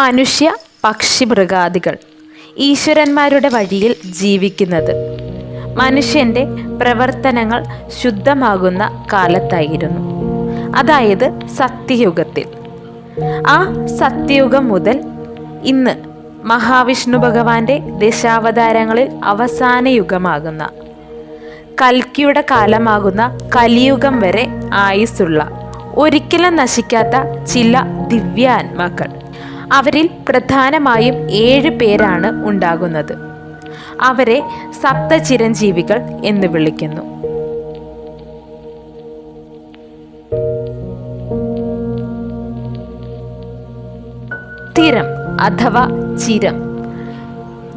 മനുഷ്യ പക്ഷി മൃഗാദികൾ ഈശ്വരന്മാരുടെ വഴിയിൽ ജീവിക്കുന്നത്. മനുഷ്യന്റെ പ്രവർത്തനങ്ങൾ ശുദ്ധമാകുന്ന കാലത്തായിരുന്നു. അതായത് സത്യയുഗത്തിൽ. ആ സത്യയുഗം മുതൽ ഇന്ന് മഹാവിഷ്ണു ഭഗവാന്റെ ദശാവതാരങ്ങളിൽ അവസാന യുഗമാകുന്ന കൽക്കിയുടെ കാലമാകുന്ന കലിയുഗം വരെ ആയുസ്സുള്ള ഒരിക്കലും നശിക്കാത്ത ചില ദിവ്യ ആത്മാക്കൾ അവരിൽ പ്രധാനമായും ഏഴ് പേരാണ് ഉണ്ടാകുന്നത്. അവരെ സപ്ത ചിരഞ്ജീവികൾ എന്ന് വിളിക്കുന്നു. തിരം അഥവാ ചിരം.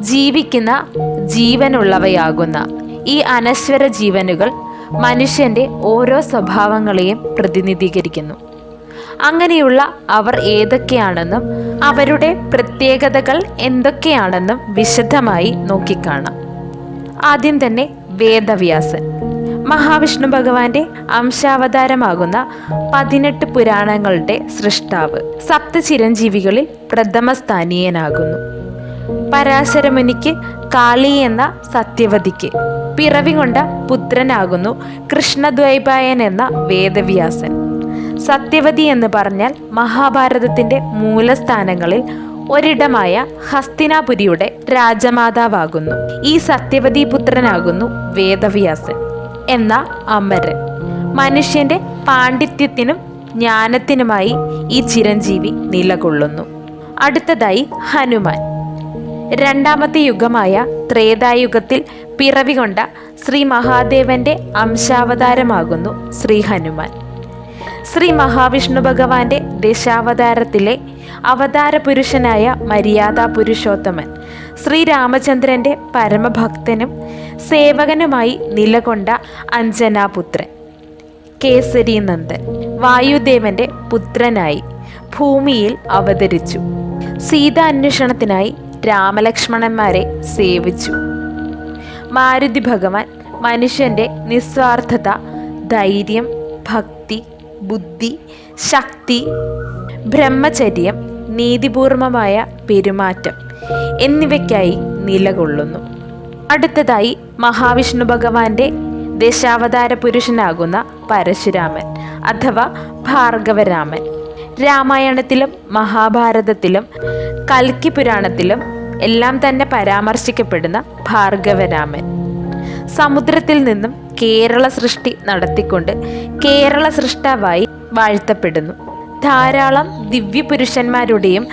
ജീവിക്കുന്ന ജീവനുള്ളവയാകുന്ന ഈ അനശ്വര ജീവനുകൾ മനുഷ്യന്റെ ഓരോ സ്വഭാവങ്ങളെയും പ്രതിനിധീകരിക്കുന്നു. അങ്ങനെയുള്ള അവർ ഏതൊക്കെയാണെന്നും അവരുടെ പ്രത്യേകതകൾ എന്തൊക്കെയാണെന്നും വിശദമായി നോക്കിക്കാണാം. ആദ്യം തന്നെ വേദവ്യാസൻ. മഹാവിഷ്ണു ഭഗവാന്റെ അംശാവതാരമാകുന്ന പതിനെട്ട് പുരാണങ്ങളുടെ സൃഷ്ടാവ്. സപ്ത ചിരഞ്ജീവികളിൽ പ്രഥമ സ്ഥാനീയനാകുന്നു പരാശരമുനിക്ക് കാളി എന്ന സത്യവതിക്ക് പിറവി കൊണ്ട പുത്രനാകുന്നു കൃഷ്ണദ്വൈപായൻ എന്ന വേദവ്യാസൻ. സത്യവതി എന്ന് പറഞ്ഞാൽ മഹാഭാരതത്തിന്റെ മൂലസ്ഥാനങ്ങളിൽ ഒരിടമായ ഹസ്തിനാപുരിയുടെ രാജമാതാവാകുന്നു. ഈ സത്യവതി പുത്രനാകുന്നു വേദവ്യാസൻ എന്ന അമരൻ. മനുഷ്യന്റെ പാണ്ഡിത്യത്തിനും ജ്ഞാനത്തിനുമായി ഈ ചിരഞ്ജീവി നിലകൊള്ളുന്നു. അടുത്തതായി ഹനുമാൻ. രണ്ടാമത്തെ യുഗമായ ത്രേതായുഗത്തിൽ പിറവികൊണ്ട ശ്രീ മഹാദേവന്റെ അംശാവതാരമാകുന്നു ശ്രീ ഹനുമാൻ. ശ്രീ മഹാവിഷ്ണു ഭഗവാന്റെ ദശാവതാരത്തിലെ അവതാര പുരുഷനായ മര്യാദാ പുരുഷോത്തമൻ ശ്രീരാമചന്ദ്രന്റെ പരമഭക്തനും സേവകനുമായി നിലകൊണ്ട അഞ്ജനാപുത്രൻ കേസരി നന്ദൻ വായുദേവന്റെ പുത്രനായി ഭൂമിയിൽ അവതരിച്ചു. സീത അന്വേഷണത്തിനായി രാമലക്ഷ്മണന്മാരെ സേവിച്ചു. മാരുതി ഭഗവാൻ മനുഷ്യന്റെ നിസ്വാർത്ഥത ധൈര്യം ഭക്തി ബുദ്ധി ശക്തി ബ്രഹ്മചര്യം നീതിപൂർവമായ പെരുമാറ്റം എന്നിവയ്ക്കായി നിലകൊള്ളുന്നു. അടുത്തതായി മഹാവിഷ്ണു ഭഗവാന്റെ ദശാവതാര പുരുഷനാകുന്ന പരശുരാമൻ അഥവാ ഭാർഗവരാമൻ. രാമായണത്തിലും മഹാഭാരതത്തിലും കൽക്കി പുരാണത്തിലും എല്ലാം തന്നെ പരാമർശിക്കപ്പെടുന്ന ഭാർഗവരാമൻ. സമുദ്രത്തിൽ നിന്നും കേരള സൃഷ്ടി നടത്തിക്കൊണ്ട് കേരള സൃഷ്ടാവായി വാഴ്ത്തപ്പെടുന്നു. ധാരാളം ദിവ്യപുരുഷന്മാരുടെയും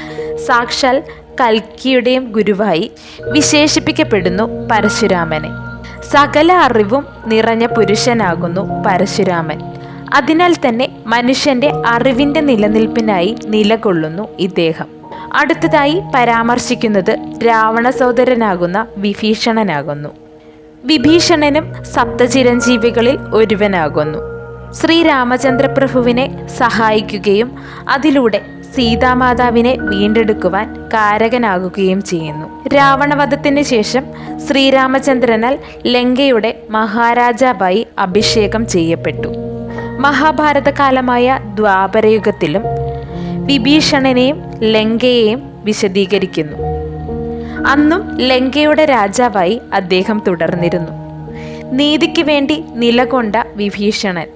സാക്ഷാൽ കൽക്കിയുടെയും ഗുരുവായി വിശേഷിപ്പിക്കപ്പെടുന്നു പരശുരാമനെ. സകല അറിവും നിറഞ്ഞ പുരുഷനാകുന്നു പരശുരാമൻ. അതിനാൽ തന്നെ മനുഷ്യന്റെ അറിവിന്റെ നിലനിൽപ്പിനായി നിലകൊള്ളുന്നു ഇദ്ദേഹം. അടുത്തതായി പരാമർശിക്കുന്നത് രാവണ സഹോദരനാകുന്ന വിഭീഷണനാകുന്നു. വിഭീഷണനും സപ്തചിരഞ്ജീവികളിൽ ഒരുവനാകുന്നു. ശ്രീരാമചന്ദ്രപ്രഭുവിനെ സഹായിക്കുകയും അതിലൂടെ സീതാമാതാവിനെ വീണ്ടെടുക്കുവാൻ കാരകനാകുകയും ചെയ്യുന്നു. രാവണവധത്തിന് ശേഷം ശ്രീരാമചന്ദ്രനാൽ ലങ്കയുടെ മഹാരാജാവായി അഭിഷേകം ചെയ്യപ്പെട്ടു. മഹാഭാരതകാലമായ ദ്വാപരയുഗത്തിലും വിഭീഷണനെയും ലങ്കയെയും വിശദീകരിക്കുന്നു. അന്നും ലങ്കയുടെ രാജാവായി അദ്ദേഹം തുടർന്നിരുന്നു. നീതിക്ക് വേണ്ടി നിലകൊണ്ട വിഭീഷണൻ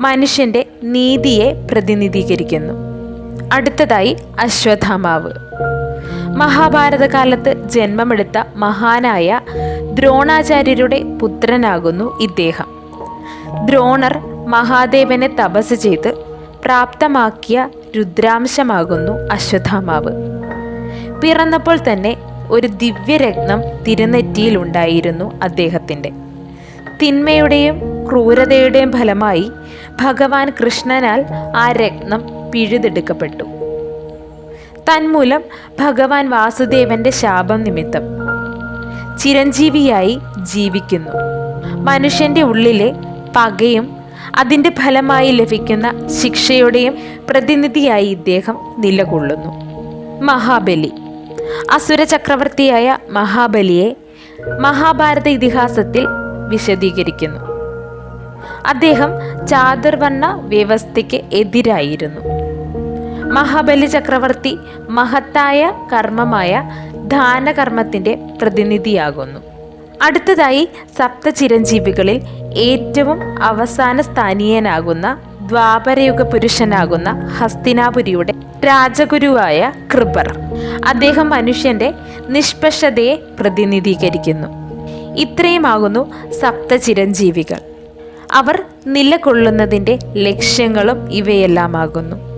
മനുഷ്യന്റെ നീതിയെ പ്രതിനിധീകരിക്കുന്നു. അടുത്തതായി അശ്വത്ഥാമാവ്. മഹാഭാരതകാലത്ത് ജന്മമെടുത്ത മഹാനായ ദ്രോണാചാര്യരുടെ പുത്രനാകുന്നു ഇദ്ദേഹം. ദ്രോണർ മഹാദേവനെ തപസ് ചെയ്ത് പ്രാപ്തമാക്കിയ രുദ്രാംശമാകുന്നു അശ്വത്ഥാമാവ്. പിറന്നപ്പോൾ തന്നെ ഒരു ദിവ്യരത്നം തിരുനെറ്റിയിൽ ഉണ്ടായിരുന്നു അദ്ദേഹത്തിന്റെ. തിന്മയുടെയും ക്രൂരതയുടെയും ഫലമായി ഭഗവാൻ കൃഷ്ണനാൽ ആ രത്നം പിഴുതെടുക്കപ്പെട്ടു. തന്മൂലം ഭഗവാൻ വാസുദേവന്റെ ശാപം നിമിത്തം ചിരഞ്ജീവിയായി ജീവിക്കുന്നു. മനുഷ്യന്റെ ഉള്ളിലെ പകയും അതിന്റെ ഫലമായി ലഭിക്കുന്ന ശിക്ഷയുടെയും പ്രതിനിധിയായി ഇദ്ദേഹം നിലകൊള്ളുന്നു. മഹാബലി അസുര ചക്രവർത്തിയായ മഹാബലിയെ മഹാഭാരത ഇതിഹാസത്തിൽ വിശദീകരിക്കുന്നു. അദ്ദേഹം ചാതുർവർണ വ്യവസ്ഥയ്ക്ക് എതിരായിരുന്നു. മഹാബലി ചക്രവർത്തി മഹത്തായ കർമ്മമായ ദാനകർമ്മത്തിന്റെ പ്രതിനിധിയാകുന്നു. അടുത്തതായി സപ്ത ചിരഞ്ജീവികളിൽ ഏറ്റവും അവസാന സ്ഥാനീയനാകുന്ന ദ്വാപരയുഗ പുരുഷനാകുന്ന ഹസ്തിനാപുരിയുടെ രാജഗുരുവായ കൃപർ. അദ്ദേഹം മനുഷ്യന്റെ നിഷ്പക്ഷതയെ പ്രതിനിധീകരിക്കുന്നു. ഇത്രയുമാകുന്നു സപ്ത ചിരഞ്ജീവികൾ അവർ നിലകൊള്ളുന്നതിന്റെ ലക്ഷ്യങ്ങളും ഇവയെല്ലാമാകുന്നു.